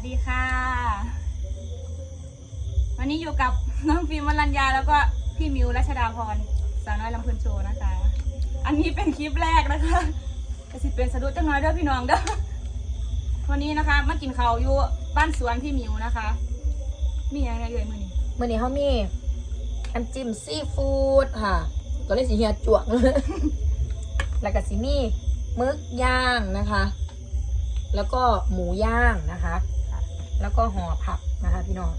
สดีค่ะ วันนี้อยู่กับน้องฟิล์มวรัญญาแล้วก็พี่มิวรัชดาพรสาวน้อยลำพูนโชว์นะคะ อันนี้เป็นคลิปแรกนะคะจะสิเป็นสะดุดจังน้อยเด้อพี่น้องเด้อวันนี้นะคะมากินข้าวอยู่บ้านสวนพี่มิวนะคะ มีอย่างไรเอ่ยมือนี้มื่อนี้เขามีน้ำจิ้มซีฟู้ดค่ะก็เลยสิเฮียจวกแล้วก็สิมีมึกย่างนะคะ แล้วก็หมูย่างนะคะ แล้วก็ห่อผักนะคะ พี่น้อง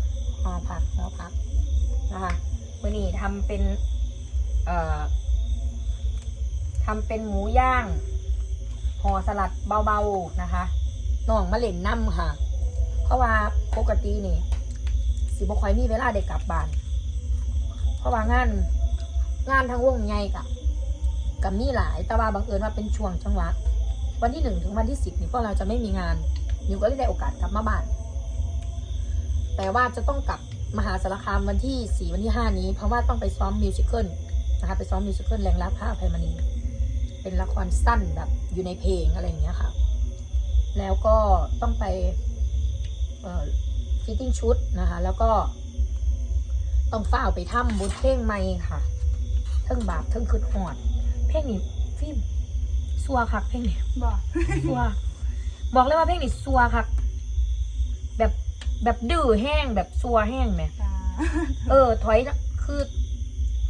ห่อผักห่อผักนะคะมื่อนี้ทำเป็นเอ่อทำเป็นหมูย่างห่อสลัดเบาๆนะคะน้องมะเร็งน้ำค่ะ เพราะว่าปกตินี่ สิบค่อยมีเวลาได้กกลับบ้าน เพราะว่างานงานทั้งวงใหญ่กับกับมีหลาย แต่ว่าบังเอิญว่าเป็นช่วงจังหวะ วันที่หนึ่งถึงวันที่สิบนี่พวกเราจะไม่มีงานนิวก็เลยได้โอกาสกลับมาบ้าน แต่ว่าจะต้องกลับมหาสารคามวันที่สี่วันที่ห้านี้ เพราะว่าต้องไปซ้อมมิวสิควลนะคะไปซ้อมมิวสิควลแรงรักผ้าภัยมณีเป็นละครสั้นแบบอยู่ในเพลงอะไรอย่างเงี้ยค่ะ แล้วก็ต้องไปเอ่อฟิตติ้งชุดนะคะ แล้วก็ ต้องฝ้าวไปถ้ำบนเพลงใหม่ค่ะเทิงบาปเทิงคืดหอด เพลงนี้ฟิล์มซัวคักเพลงนี้บอกซัวบอกเลยว่าเพลงนี้ซัวคัก แบบแบบดื้อแห้งแบบซัวแห้งไหมค่ะเออ ถอยนะคือ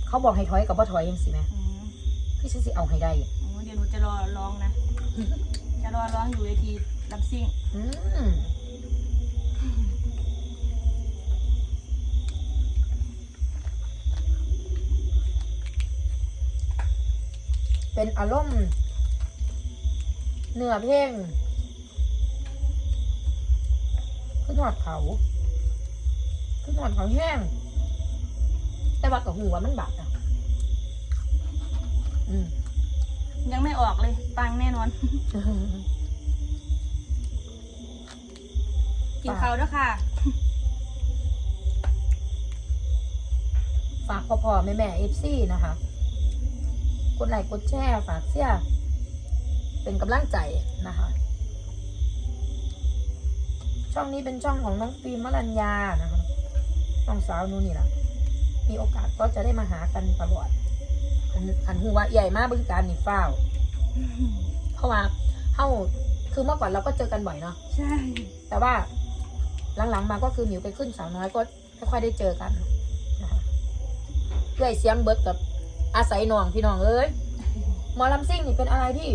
เขาบอกให้ถอยกับว่าถอยยังสิไหมอืมพี่ซิสิเอาให้ได้โอ้เดี๋ยวหนูจะรอร้องนะ จะรอร้องอยู่เวทีลำซิ่ง อืมเป็นอารมณ์เนื้อเพลง ขึ้นหอดเขาขึ้นหอดเขาแห้ง แต่ว่ากับหัวามันบาดอะ อืมยังไม่ออกเลย ปังแน่นอน กินข้าวด้วยค่ะ ฝากพ่อพ่อแม่แม่เอฟซีนะคะ กดไลค์กดแชร์ ฝากเสีย เป็นกำลังใจนะคะ ช่องนี้เป็นช่องของน้องฟิล์มมรัญญานะคะน้องสาวนูนี่แหละมีโอกาสก็จะได้มาหากันตลอดอันอันหูว่าใหญ่มากบริการนี่ฟ้าวเพราะว่าเฮาคือเมื่อก่อนเราก็เจอกันบ่อยเนาะใช่ แต่ว่าหลังๆมาก็คือหมิวไปขึ้นสาวน้อยก็ไม่ค่อยได้เจอกันนะคะเพื่อยเสียงเบิร์ดกับอาศัยน้องพี่น้องเอ้ยหมอลำซิ่งนี่เป็นอะไรที่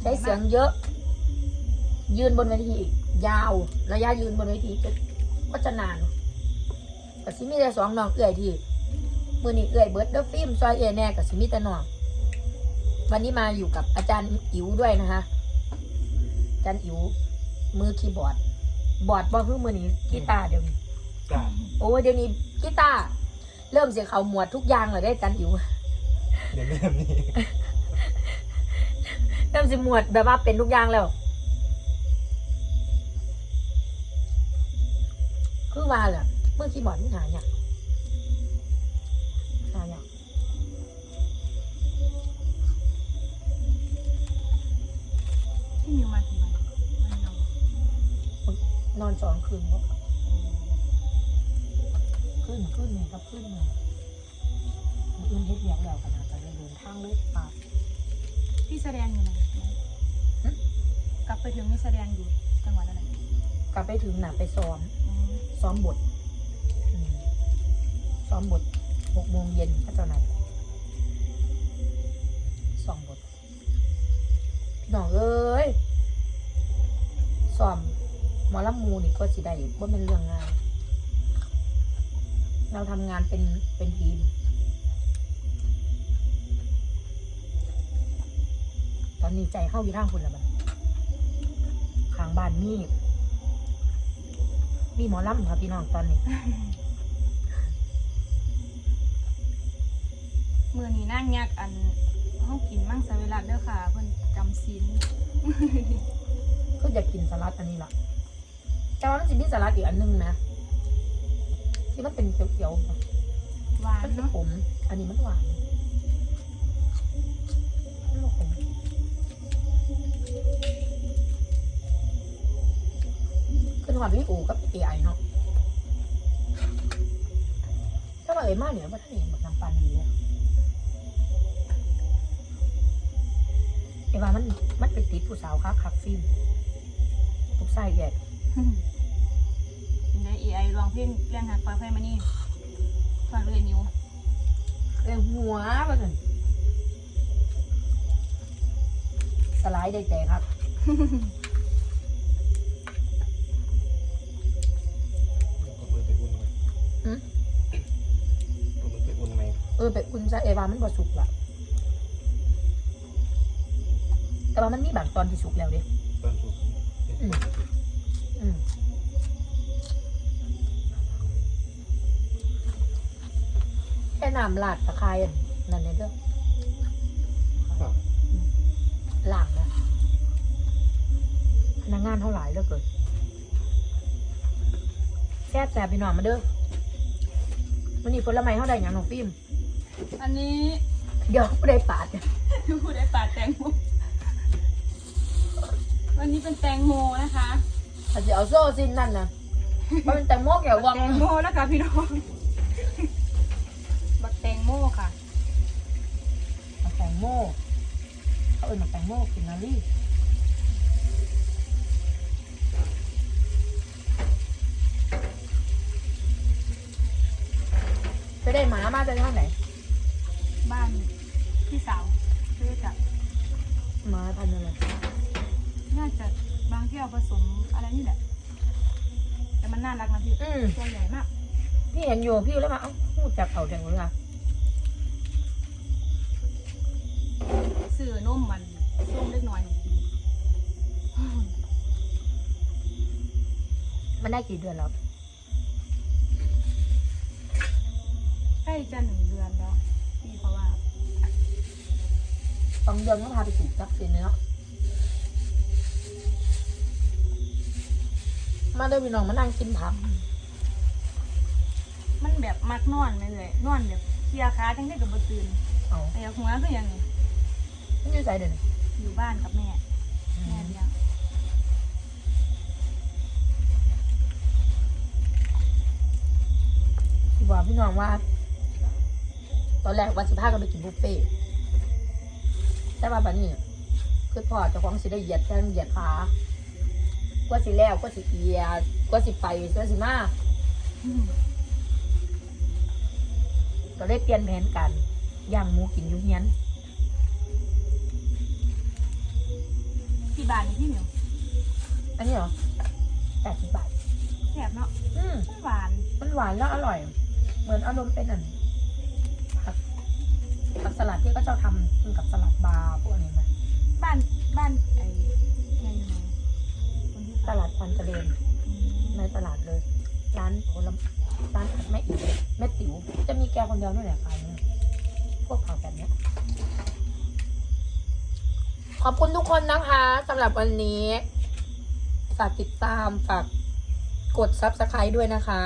ใช้เสียงเยอะ ยืนบนเวทีอีก ยาวระยะยืนบนเวทีก็ก็จะนานกับซิมีแต่สองน้องเอื่อยที่มือนี้เอื่อยเบิร์ดเดอฟิล์มซอยเอื่อยแน่กับซิมีแต่น้องวันนี้มาอยู่กับอาจารย์อิ๋วด้วยนะคะอาจารย์อิ๋วมือคีย์บอร์ด บอร์ดบ่คือมือนี้กีตาร์เดี๋ยวนี้จ้ะโอ้เดี๋ยวนี้กีตาร์เริ่มเสียเขาหมวดทุกอย่างเลยได้จันอิ๋วเดี๋ยวเรื่องนี้เริ่มสิหมวดแบบว่าเป็นทุกอย่างแล้ว คือว่าแหละมือคีย์บอร์ดมันหายากหายากพี่มิวมากี่วันวันเดียวนอนสองคืนก็ขึ้นขึ้นนี่ครับขึ้นนี่อื่นเฮ็ดเบียงแล้วขนาดจะได้เดินทางเลยป่าพี่แสดงอยู่ไหนหึกลับไปถึงนี่แสดงอยู่จังหวัดอะไรกลับไปถึงน่ะไปซ้อมอืม ซ้อมบทซ้อมบทหกโมงเย็นก็เจ้าไหนซ้อมบท พี่น้องเอ้ยซ้อมหมอลำมูนี่ก็สิได้ว่าเป็นเรื่องง่าย เราทำงานเป็นเป็นทีม ตอนนี้ใจเข้าอยู่ทางคุณแล้วบัดข้างบ้านมี มีหมอลำครับพี่น้องตอนนี้ มือนี้นั่งยักอันห้องกินมั่งสวิรัตเด้อค่ะเพิ่นจำศีลก็อยากกินสลัดอันนี้ล่ะ แต่ว่ามันจะมีสลัดอีกอันหนึงนะที่มันเป็นเขียวๆนะหวานมันเป็นเนาะขมอันนี้มันหวานมัน เป็นความพี่อูกับเอไอเนาะถ้าว่าเอ๋มากเนี่ยว่าท่านเห็นแบบน้ำปันดีอะเอว่ามันมันเป็นติดผู้สาวครับขับฟิล์มทุกไส้แยกได้ AI ลองเพลงเรื่องหักปลาไฟมานี่ฟังเลยนิวเออหัวไปเลยสไลด์ได้ใจครับ อุ่นไหมเออไปอุ่นซะเอวามันบ่สุกละแต่ว่ามันมีบางตอนที่สุกแล้วเด้ตอนสุกเป็นอืมคนสุกอืมแค่น้ำลาดตะไคร้อันนั่นเนี่ยเด้อครับหลังนะพนักงานเท่าไหร่แล้วเกิดแซ่บแซ่บพี่น้องมาเด้อวันนี้ผลไม้เท่าไหร่อย่างน้องฟิล์ม อันนี้เดี๋ยวไม่ได้ปาดเนี่ยผู้ได้ปาดแตงโมวันนี้เป็นแตงโมนะคะอาจจะเอาโซ่สิ้นนั่นนะมันเป็นแตงโมแก้ววังแตงโมแล้วค่ะพี่น้องบักแตงโมค่ะมันแตงโมเขาเอ่ยมาแตงโมกินนารี่ไปได้หมามาจากทางไหน หมาพันธุ์อะไรน่าจะบางเที่ยวผสมอะไรนี่แหละ แต่มันน่ารักนะพี่อืม ตัวใหญ่มาก พี่เห็นอยู่พี่แล้วมาเอ้าพูดจากเขาแดงเลยอะสื่อนุ่มมันส้มเล็กน้อยให้กินมันได้กี่เดือนแล้วใกล้จะหนึ่งเดือนแล้วพี่เพราะว่า สองเดือนก็พาไปฉีดวัคซีนเลยเนาะมาเด้อพี่น้องมานั่งกินผักมันแบบมักนอนไปเลยนอนแบบเคลียร์ขาทั้งได้กับบตื่นเอาไอ้หัวก็ยังไม่ได้ใส่เดี๋ยวนี้อยู่บ้านกับแม่แม่เลี้ยงที่บอกพี่น้องว่า ตอนแรกวันสิพากันไปกินบุฟเฟ่ต์ แต่ว่าบัดนี้คือพ่อเจ้าของสิได้เหยียดแข้งเหยียดขากว่าสิแล้วกว่าสิเอียกว่าสิไปกว่าสิมาก็เลยเปลี่ยนแผนกันย่างหมูกินอยุ่งเฮียนที่บ้านนี่พี่เหมียวอันนี้เหรอแปดสิบบาทแซ่บเนาะอืมมันหวาน มันหวานแล้วอร่อย เหมือนอารมณ์เป็นอันผักผักสลัด ที่ก็ชอบทำกินกับสลัดบาร์พวกนี้ไหมบ้านบ้านไอ้ไงอยู่ไหนคนที่ตขายลาดควันเจริญอืมในตลาดเลย ร้านผลไม้ร้านผัดแม่อิ๋วแม่ติ๋วจะมีแกคนเดียวนี่แหละขายเนี่ยพวกผักแบบเนี้ยขอบคุณทุกคนนะคะสำหรับวันนี้ ฝากติดตามฝากกด subscribe ด้วยนะคะ